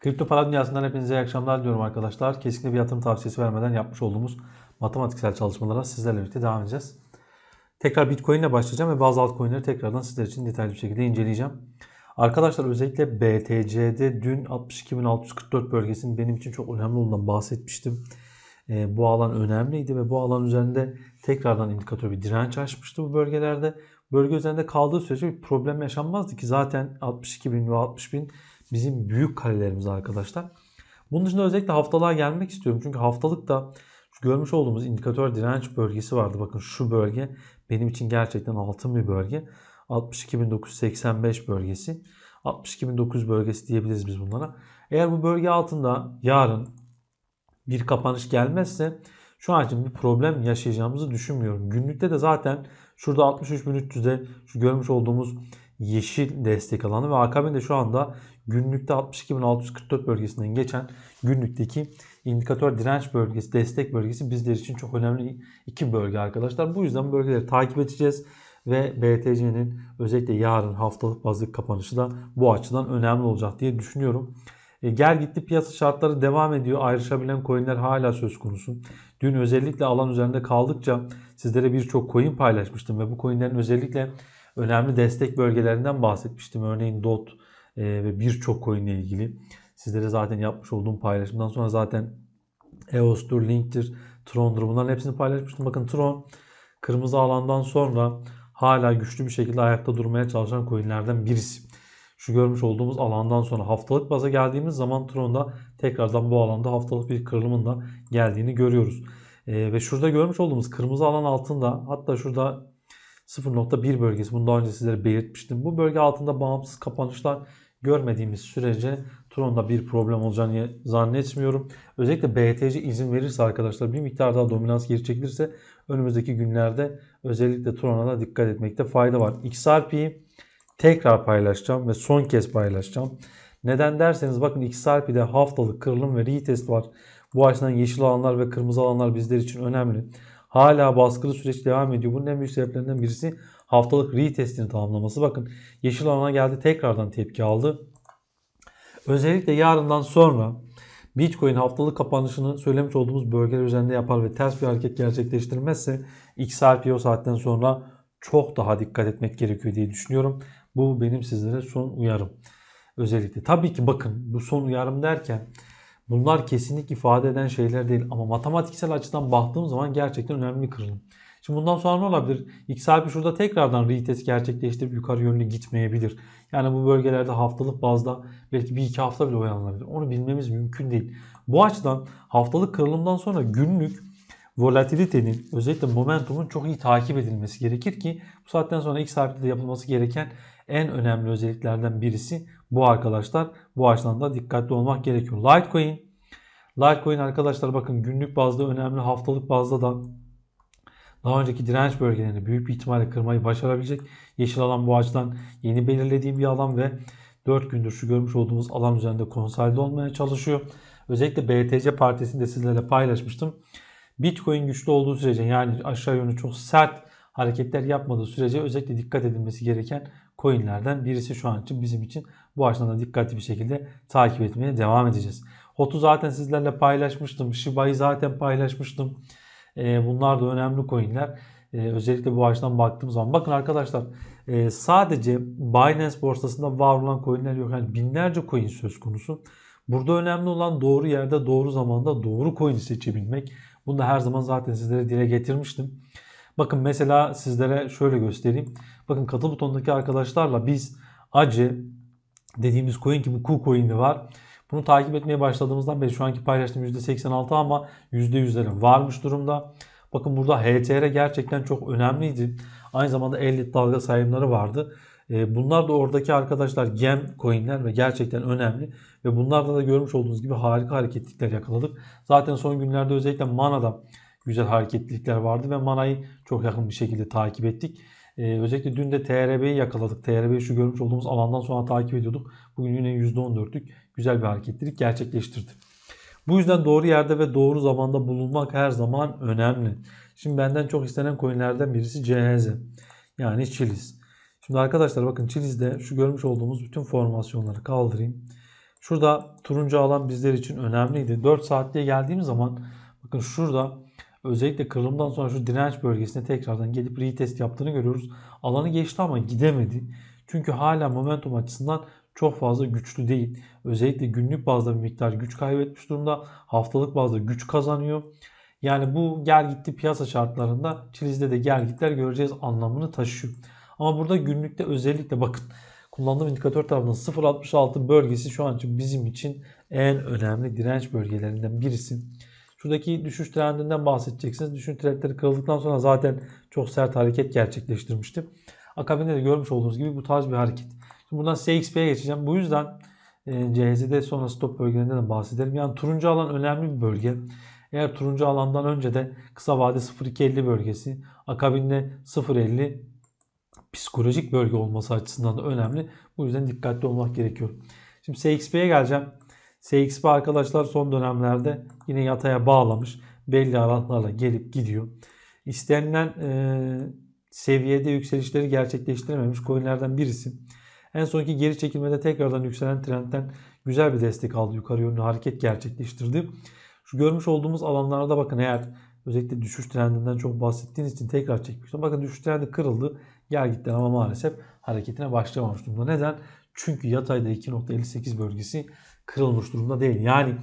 Kripto para dünyasından hepinize iyi akşamlar diliyorum arkadaşlar. Kesinlikle bir yatırım tavsiyesi vermeden yapmış olduğumuz matematiksel çalışmalara sizlerle birlikte devam edeceğiz. Tekrar Bitcoin ile başlayacağım ve bazı altcoin'leri tekrardan sizler için detaylı bir şekilde inceleyeceğim. Arkadaşlar özellikle BTC'de dün 62.644 bölgesinin benim için çok önemli olduğundan bahsetmiştim. E, bu alan önemliydi ve bu alan üzerinde tekrardan indikatör bir direnç açmıştı bu bölgelerde. Bölge üzerinde kaldığı sürece bir problem yaşanmazdı ki zaten 62.000 ve 60.000 bizim büyük kalelerimiz arkadaşlar. Bunun dışında özellikle haftalığa gelmek istiyorum. Çünkü haftalıkta şu görmüş olduğumuz indikatör direnç bölgesi vardı. Bakın şu bölge benim için gerçekten altın bir bölge. 62.985 bölgesi. 62.900 bölgesi diyebiliriz biz bunlara. Eğer bu bölge altında yarın bir kapanış gelmezse şu an için bir problem yaşayacağımızı düşünmüyorum. Günlükte de zaten şurada 63.300'de şu görmüş olduğumuz yeşil destek alanı ve akabinde şu anda günlükte 62.644 bölgesinden geçen günlükteki indikatör direnç bölgesi, destek bölgesi bizler için çok önemli iki bölge arkadaşlar. Bu yüzden bu bölgeleri takip edeceğiz ve BTC'nin özellikle yarın haftalık bazlı kapanışı da bu açıdan önemli olacak diye düşünüyorum. E, gel gitti piyasa şartları devam ediyor. Ayrışabilen coinler hala söz konusu. Dün özellikle alan üzerinde kaldıkça sizlere birçok coin paylaşmıştım ve bu coinlerin özellikle önemli destek bölgelerinden bahsetmiştim. Örneğin DOT ve birçok coin ile ilgili. Sizlere zaten yapmış olduğum paylaşımdan sonra zaten EOS'tur, Link'tir, Tron'dur bunların hepsini paylaşmıştım. Bakın Tron kırmızı alandan sonra hala güçlü bir şekilde ayakta durmaya çalışan coinlerden birisi. Şu görmüş olduğumuz alandan sonra haftalık baza geldiğimiz zaman Tron'da tekrardan bu alanda haftalık bir kırılımın da geldiğini görüyoruz. E, ve şurada görmüş olduğumuz kırmızı alan altında hatta şurada 0.1 bölgesi. Bunu daha önce sizlere belirtmiştim. Bu bölge altında bağımsız kapanışlar görmediğimiz sürece Tron'da bir problem olacağını zannetmiyorum. Özellikle BTC izin verirse arkadaşlar bir miktar daha dominans geri çekilirse önümüzdeki günlerde özellikle Tron'a da dikkat etmekte fayda var. XRP'yi tekrar paylaşacağım ve son kez paylaşacağım. Neden derseniz bakın XRP'de haftalık kırılım ve retest var. Bu açıdan yeşil alanlar ve kırmızı alanlar bizler için önemli. Hala baskılı süreç devam ediyor. Bunun en büyük sebeplerinden birisi haftalık retestini tamamlaması. Bakın yeşil alana geldi tekrardan tepki aldı. Özellikle yarından sonra Bitcoin haftalık kapanışını söylemiş olduğumuz bölgeler üzerinde yapar ve ters bir hareket gerçekleştirmezse XRP saatten sonra çok daha dikkat etmek gerekiyor diye düşünüyorum. Bu benim sizlere son uyarım. Özellikle tabii ki bakın bu son uyarım derken Bunlar kesinlik ifade eden şeyler değil ama matematiksel açıdan baktığım zaman gerçekten önemli bir kırılım. Şimdi bundan sonra ne olabilir? XRP şurada tekrardan retest gerçekleştirip yukarı yönlü gitmeyebilir. Yani bu bölgelerde haftalık bazda belki bir iki hafta bile oyalanabilir. Onu bilmemiz mümkün değil. Bu açıdan haftalık kırılımdan sonra günlük volatilitenin özellikle momentumun çok iyi takip edilmesi gerekir ki bu saatten sonra XRP'de yapılması gereken en önemli özelliklerden birisi bu arkadaşlar. Bu açıdan da dikkatli olmak gerekiyor. Litecoin. Litecoin arkadaşlar bakın günlük bazda önemli haftalık bazda da daha önceki direnç bölgelerini büyük bir ihtimalle kırmayı başarabilecek. Yeşil alan bu açıdan yeni belirlediğim bir alan ve 4 gündür şu görmüş olduğumuz alan üzerinde konsolide olmaya çalışıyor. Özellikle BTC partisini de sizlerle paylaşmıştım. Bitcoin güçlü olduğu sürece yani aşağı yönlü çok sert hareketler yapmadığı sürece özellikle dikkat edilmesi gereken coinlerden birisi şu an için bizim için. Bu açıdan da dikkatli bir şekilde takip etmeye devam edeceğiz. HOT'u zaten sizlerle paylaşmıştım. Shiba'yı zaten paylaşmıştım. Ee, bunlar da önemli coinler. Ee, özellikle bu açıdan baktığım zaman. Bakın arkadaşlar e, sadece Binance borsasında var olan coinler yok. Yani binlerce coin söz konusu. Burada önemli olan doğru yerde doğru zamanda doğru coin'i seçebilmek. Bunu da her zaman zaten sizlere dile getirmiştim. Bakın mesela sizlere şöyle göstereyim. Bakın katıl butonundaki arkadaşlarla biz acı dediğimiz coin ki bu KuCoin de var. Bunu takip etmeye başladığımızdan beri şu anki paylaştığım %86 ama %100'lerin varmış durumda. Bakın burada HTR gerçekten çok önemliydi. Aynı zamanda 50 dalga sayımları vardı. Ee, bunlar da oradaki arkadaşlar gem coinler ve gerçekten önemli. Ve bunlarda da görmüş olduğunuz gibi harika hareketlikler yakaladık. Zaten son günlerde özellikle Mana'da güzel hareketlilikler vardı ve Mana'yı çok yakın bir şekilde takip ettik. Ee, özellikle dün de TRB'yi yakaladık. TRB'yi şu görmüş olduğumuz alandan sonra takip ediyorduk. Bugün yine %14'lük güzel bir hareketlilik gerçekleştirdi. Bu yüzden doğru yerde ve doğru zamanda bulunmak her zaman önemli. Şimdi benden çok istenen coinlerden birisi CHZ. Yani Chiliz. Şimdi arkadaşlar bakın Chiliz'de şu görmüş olduğumuz bütün formasyonları kaldırayım. Şurada turuncu alan bizler için önemliydi. 4 saatliğe geldiğimiz zaman bakın şurada özellikle kırılımdan sonra şu direnç bölgesine tekrardan gelip retest yaptığını görüyoruz. Alanı geçti ama gidemedi. Çünkü hala momentum açısından çok fazla güçlü değil. Özellikle günlük bazda bir miktar güç kaybetmiş durumda. Haftalık bazda güç kazanıyor. Yani bu gel gitti piyasa şartlarında çilizde de gel gitler göreceğiz anlamını taşıyor. Ama burada günlükte özellikle bakın kullandığım indikatör tarafından 0.66 bölgesi şu an için bizim için en önemli direnç bölgelerinden birisi. Şuradaki düşüş trendinden bahsedeceksiniz. Düşüş trendleri kırıldıktan sonra zaten çok sert hareket gerçekleştirmişti. Akabinde de görmüş olduğunuz gibi bu tarz bir hareket. Şimdi buradan CXP'ye geçeceğim. Bu yüzden e, CHZ'de sonra stop bölgelerinden de bahsedelim. Yani turuncu alan önemli bir bölge. Eğer turuncu alandan önce de kısa vade 0.250 bölgesi, akabinde 0.50 psikolojik bölge olması açısından da önemli. Bu yüzden dikkatli olmak gerekiyor. Şimdi CXP'ye geleceğim. CXP arkadaşlar son dönemlerde yine yataya bağlamış. Belli aralıklarla gelip gidiyor. İstenilen e, seviyede yükselişleri gerçekleştirememiş coinlerden birisi. En sonki geri çekilmede tekrardan yükselen trendten güzel bir destek aldı. Yukarı yönlü hareket gerçekleştirdi. Şu görmüş olduğumuz alanlarda bakın eğer özellikle düşüş trendinden çok bahsettiğiniz için tekrar çekmiştim. Bakın düşüş trendi kırıldı. Gel gitti ama maalesef hareketine başlamamış durumda. Neden? Çünkü yatayda 2.58 bölgesi kırılmış durumda değil. Yani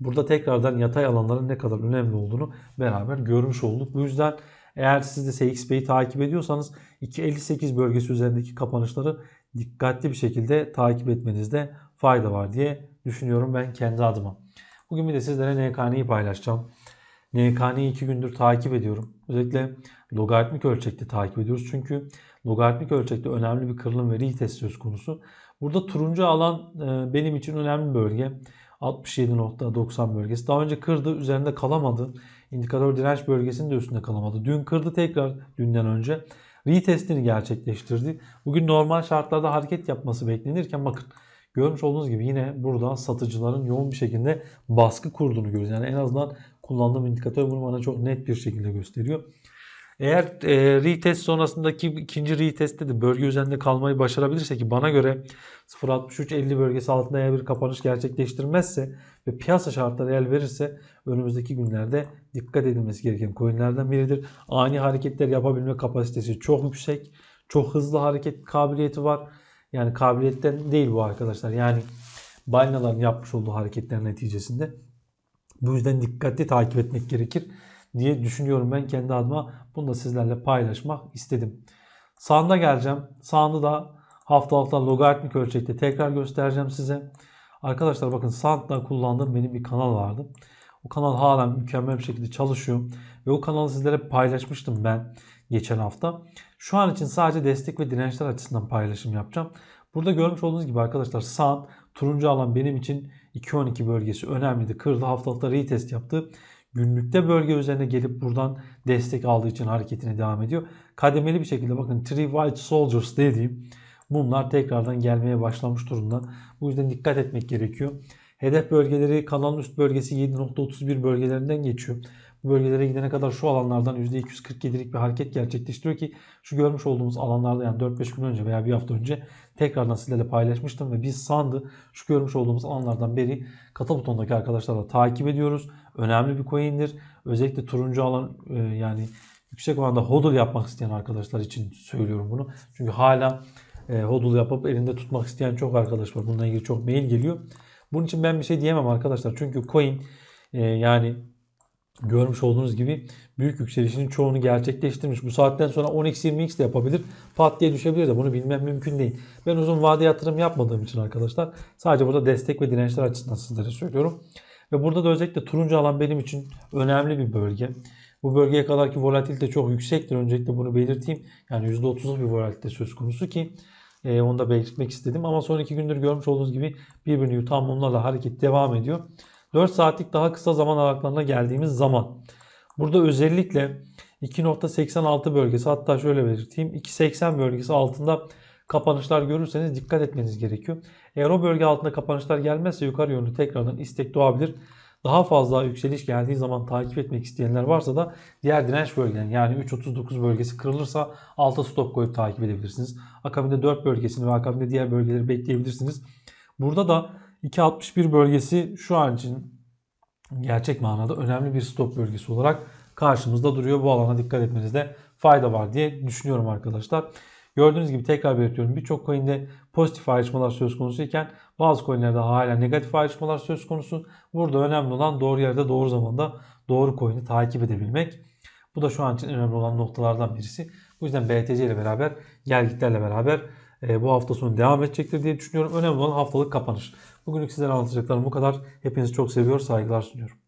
burada tekrardan yatay alanların ne kadar önemli olduğunu beraber görmüş olduk. Bu yüzden eğer siz de SXP'yi takip ediyorsanız 2.58 bölgesi üzerindeki kapanışları dikkatli bir şekilde takip etmenizde fayda var diye düşünüyorum ben kendi adıma. Bugün bir de sizlere NKN'yi paylaşacağım. NKN'yi 2 gündür takip ediyorum. Özellikle logaritmik ölçekte takip ediyoruz. Çünkü logaritmik ölçekte önemli bir kırılım ve retest söz konusu. Burada turuncu alan e, benim için önemli bölge. 67.90 bölgesi. Daha önce kırdı, üzerinde kalamadı. İndikatör direnç bölgesinin de üstünde kalamadı. Dün kırdı tekrar dünden önce. Retestini gerçekleştirdi. Bugün normal şartlarda hareket yapması beklenirken bakın görmüş olduğunuz gibi yine burada satıcıların yoğun bir şekilde baskı kurduğunu görüyoruz. Yani en azından kullandığım indikatör bunu bana çok net bir şekilde gösteriyor. Eğer e, retest sonrasındaki ikinci retestte de bölge üzerinde kalmayı başarabilirse ki bana göre 0.63-50 bölgesi altında eğer bir kapanış gerçekleştirmezse ve piyasa şartları el verirse önümüzdeki günlerde dikkat edilmesi gereken coinlerden biridir. Ani hareketler yapabilme kapasitesi çok yüksek. Çok hızlı hareket kabiliyeti var. Yani kabiliyetten değil bu arkadaşlar. Yani balinaların yapmış olduğu hareketler neticesinde. Bu yüzden dikkatli takip etmek gerekir diye düşünüyorum ben kendi adıma. Bunu da sizlerle paylaşmak istedim. Sağında geleceğim. Sağında da hafta hafta logaritmik ölçekte tekrar göstereceğim size. Arkadaşlar bakın Sound'da kullandığım benim bir kanal vardı. O kanal hala mükemmel bir şekilde çalışıyor. Ve o kanalı sizlere paylaşmıştım ben geçen hafta. Şu an için sadece destek ve dirençler açısından paylaşım yapacağım. Burada görmüş olduğunuz gibi arkadaşlar Sound turuncu alan benim için 2.12 bölgesi önemliydi. Kırdı haftalıkta retest yaptı günlükte bölge üzerine gelip buradan destek aldığı için hareketine devam ediyor. Kademeli bir şekilde bakın Three White Soldiers dediğim bunlar tekrardan gelmeye başlamış durumda. Bu yüzden dikkat etmek gerekiyor. Hedef bölgeleri kanalın üst bölgesi 7.31 bölgelerinden geçiyor. Bölgelere gidene kadar şu alanlardan %247'lik bir hareket gerçekleştiriyor ki şu görmüş olduğumuz alanlarda yani 4-5 gün önce veya bir hafta önce tekrardan sizlerle paylaşmıştım ve biz sandı şu görmüş olduğumuz alanlardan beri kata butondaki arkadaşlarla takip ediyoruz. Önemli bir coin'dir. Özellikle turuncu alan e, yani yüksek oranda hodl yapmak isteyen arkadaşlar için söylüyorum bunu. Çünkü hala e, hodl yapıp elinde tutmak isteyen çok arkadaş var. Bununla ilgili çok mail geliyor. Bunun için ben bir şey diyemem arkadaşlar. Çünkü coin e, yani görmüş olduğunuz gibi büyük yükselişinin çoğunu gerçekleştirmiş. Bu saatten sonra 10x 20x de yapabilir. Pat diye düşebilir de bunu bilmem mümkün değil. Ben uzun vade yatırım yapmadığım için arkadaşlar sadece burada destek ve dirençler açısından sizlere söylüyorum. Ve burada da özellikle turuncu alan benim için önemli bir bölge. Bu bölgeye kadarki volatilite çok yüksektir. Öncelikle bunu belirteyim. Yani %30'luk bir volatilite söz konusu ki e, onu da belirtmek istedim. Ama son iki gündür görmüş olduğunuz gibi birbirini tamamlarla hareket devam ediyor. 4 saatlik daha kısa zaman aralıklarına geldiğimiz zaman burada özellikle 2.86 bölgesi hatta şöyle belirteyim 2.80 bölgesi altında kapanışlar görürseniz dikkat etmeniz gerekiyor. Eğer o bölge altında kapanışlar gelmezse yukarı yönlü tekrardan istek doğabilir. Daha fazla yükseliş geldiği zaman takip etmek isteyenler varsa da diğer direnç bölgelerini yani 3.39 bölgesi kırılırsa alta stop koyup takip edebilirsiniz. Akabinde 4 bölgesini ve akabinde diğer bölgeleri bekleyebilirsiniz. Burada da 2.61 bölgesi şu an için gerçek manada önemli bir stop bölgesi olarak karşımızda duruyor. Bu alana dikkat etmenizde fayda var diye düşünüyorum arkadaşlar. Gördüğünüz gibi tekrar belirtiyorum birçok coin'de pozitif ayrışmalar söz konusu iken bazı coin'lerde hala negatif ayrışmalar söz konusu. Burada önemli olan doğru yerde doğru zamanda doğru coin'i takip edebilmek. Bu da şu an için önemli olan noktalardan birisi. Bu yüzden BTC ile beraber gelgitlerle beraber bu hafta sonu devam edecektir diye düşünüyorum. Önemli olan haftalık kapanış. Bugünlük sizlere anlatacaklarım bu kadar. Hepinizi çok seviyor, saygılar sunuyorum.